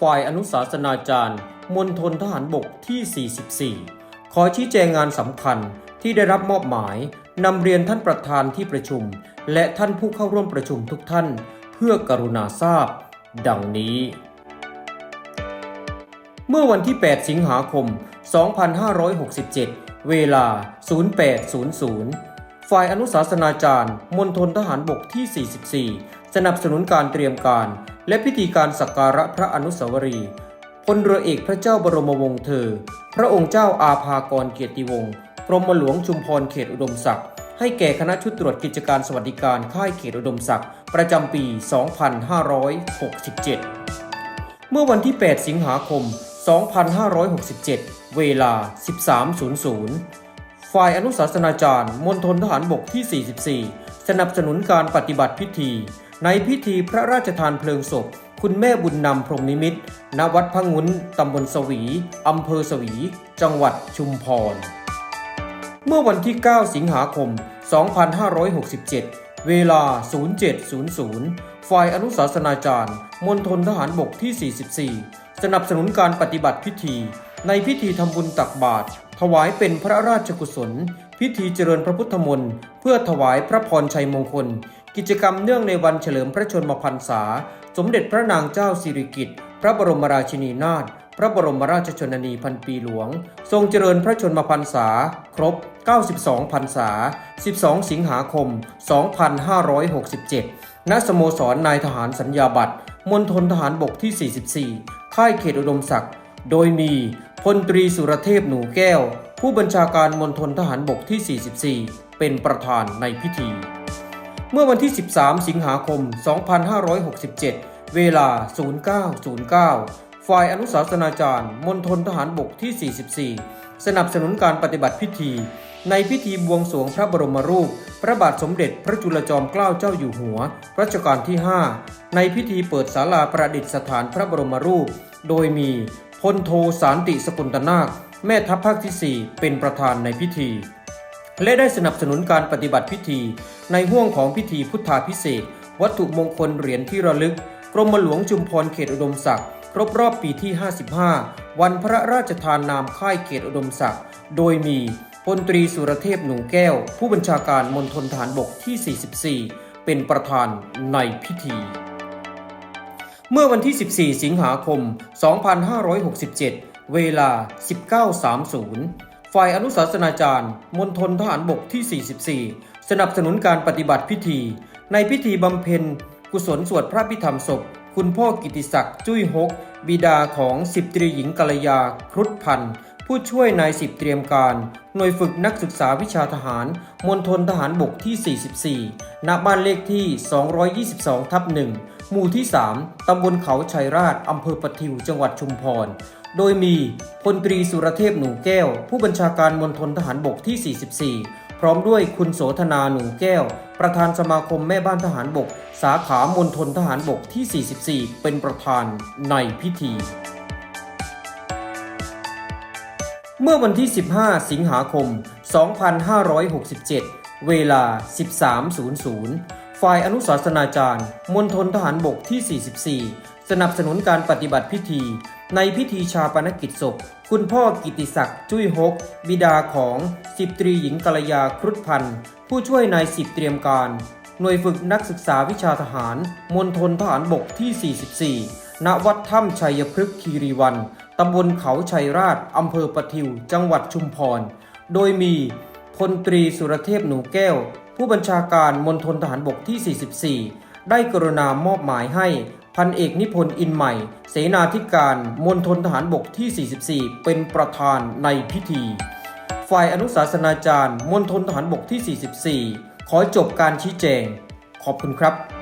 ฝ่ายอนุสาสนาจารย์มณฑลทหารบกที่ 44 ขอชี้แจงงานสำคัญที่ได้รับมอบหมายนำเรียนท่านประธานที่ประชุม และท่านผู้เข้าร่วมประชุมทุกท่าน เพื่อกรุณาทราบ ดังนี้ เมื่อวันที่ 8 สิงหาคม 2567 เวลา 0800 ฝ่ายอนุสาสนาจารย์มณฑลทหารบกที่ 44 สนับสนุนการเตรียมการ และพิธีการสักการะพระอนุสาวรีย์พลเรือเอกพระเจ้าบรมวงศ์เธอ พระองค์เจ้าอาภากรเกียรติวงศ์กรมหลวงชุมพรเขตอุดมศักดิ์ให้แก่คณะชุดตรวจกิจการสวัสดิการค่ายเขตอุดมศักดิ์ประจำปี 2567 เมื่อวันที่ 8 สิงหาคม 2567 เวลา 13.00 ฝ่ายอนุสาสนาจารย์มณฑลทหารบกที่ 44 สนับสนุนการปฏิบัติพิธี ในพิธีพระราชทานเพลิงศพ คุณแม่บุญนำพรมนิมิตณวัดพะงุ้นตำบลสวีอำเภอสวี จังหวัดชุมพร เมื่อวันที่ 9 สิงหาคม 2567 เวลา 0700 ฝ่ายอนุสาสนาจารย์มณฑลทหารบกที่ 44 สนับสนุนการปฏิบัติพิธี ในพิธีทำบุญตักบาตรถวายเป็นพระราชกุศล พิธีเจริญพระพุทธมนต์เพื่อถวายพระพรชัยมงคล กิจกรรมเนื่องในวันเฉลิมพระชนมพรรษา สมเด็จพระนางเจ้าสิริกิติ์พระบรมราชินีนาถพระบรมราชชนนีพันปีหลวง ทรงเจริญพระชนมพรรษา ครบ 92 พรรษา 12 สิงหาคม 2567 ณ สโมสรนายทหารสัญญาบัตรมณฑลทหารบกที่ 44 ค่ายเขตอุดมศักดิ์ โดยมีพลตรีสุรเทพหนูแก้ว ผู้บัญชาการมณฑลทหารบกที่ 44 เป็นประธานในพิธี เมื่อวันที่ 13 สิงหาคม 2567 เวลา 0909 ฝ่ายอนุสาสนาจารย์ มณฑลทหารบกที่ 44 สนับสนุนการปฏิบัติพิธี ในพิธีบวงสรวงพระบรมรูป พระบาทสมเด็จพระจุลจอมเกล้าเจ้าอยู่หัว รัชกาลที่ 5 ในพิธีเปิดศาลาประดิษฐานพระบรมรูป โดยมีพลโทสารติสกุลตนาค แม่ทัพภาคที่ 4 เป็นประธานในพิธี และได้สนับสนุนการปฏิบัติพิธี ในห่วงของพิธีพุทธาพิเศษ วัตถุมงคลเหรียญที่ระลึก กรมหลวงชุมพรเขตอุดมศักดิ์ครบรอบปีที่ 55 วันพระราชทานนามค่ายเขตอุดมศักดิ์โดยมีพลตรีสุรเทพหนูแก้ว ผู้บัญชาการมณฑลทหารบกที่ 44 เป็นประธานในพิธี เมื่อวันที่ 14 สิงหาคม 2567 เวลา 19.30 ฝ่ายอนุสาสนาจารย์มณฑลทหารบกที่ 44 สนับสนุนการปฏิบัติพิธี ในพิธีบำเพ็ญ กุศลสวดพระพิธรรมศพ คุณพ่อกิติศักดิ์จุ้ยฮกบิดาของสิบตรีหญิงกัลยา ครุฑพันธ์ผู้ช่วยนายสิบเตรียมการ หน่วยฝึกนักศึกษาวิชาทหารมณฑลทหารบกที่ 44 ณ บ้านเลขที่ 222 ทับ1 หมู่ที่ 3 ตำบลเขาชัยราช อำเภอปะทิว จังหวัดชุมพร โดยมีพลตรีสุรเทพหนูแก้ว ผู้บัญชาการมณฑลทหารบกที่ 44 พร้อมด้วยคุณโสธนาหนูแก้ว ประธานสมาคมแม่บ้านทหารบก สาขามณฑลทหารบกที่ 44 เป็นประธานในพิธีเมื่อวันที่ 15 สิงหาคม 2567 เวลา 13.00 ฝ่ายอนุสาสนาจารย์มณฑลทหารบกที่ 44 สนับสนุนการปฏิบัติพิธี ในพิธีชาปนกิจศพ คุณพ่อกิติศักดิ์จุ้ยฮก บิดาของสิบตรีหญิงกัลยาครุฑพันธ์ผู้ช่วยนายสิบเตรียมการ หน่วยฝึกนักศึกษาวิชาทหารมณฑลทหารบกที่ 44 ณ วัดถ้ำชัยพฤกษ์คีรีวันตำบลเขาชัยราชอำเภอปะทิว จังหวัดชุมพร โดยมีพลตรีสุรเทพหนูแก้ว ผู้บัญชาการมณฑลทหารบกที่ 44 ได้กรุณามอบหมายให้พันเอกนิพนธ์อินใหม่ เสนาธิการมณฑลทหารบกที่ 44 เป็นประธานในพิธี ฝ่ายอนุสาสนาจารย์มณฑลทหารบกที่ 44 ขอจบการชี้แจง ขอบคุณครับ